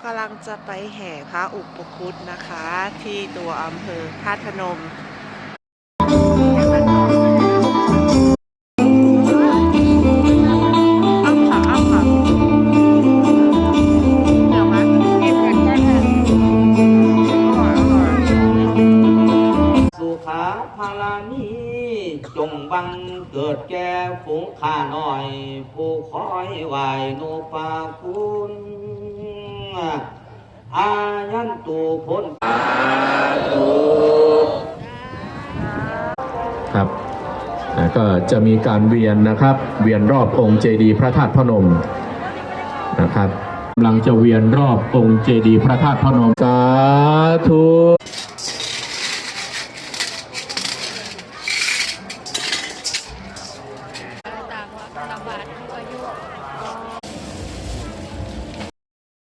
กำลังจะไปแห่พระอุปคุตนะคะ ที่ตัวอำเภอธาตุพนมอ้ำค่ะอ้ำค่ะเดี๋ยวนะเก็บเงินก่อนค่ะอร่อยอร่อยสุขาภาลานีจงบังเกิดแก่ฝูงข้าหน้อย ผู้คอยไหวโนปาคุณ อายันตูพ้นครับก็จะมีการเวียนนะครับ เวียนรอบองค์เจดีย์พระธาตุพนมนะครับกำลังจะเวียนรอบองค์เจดีย์พระธาตุพนมสาธุ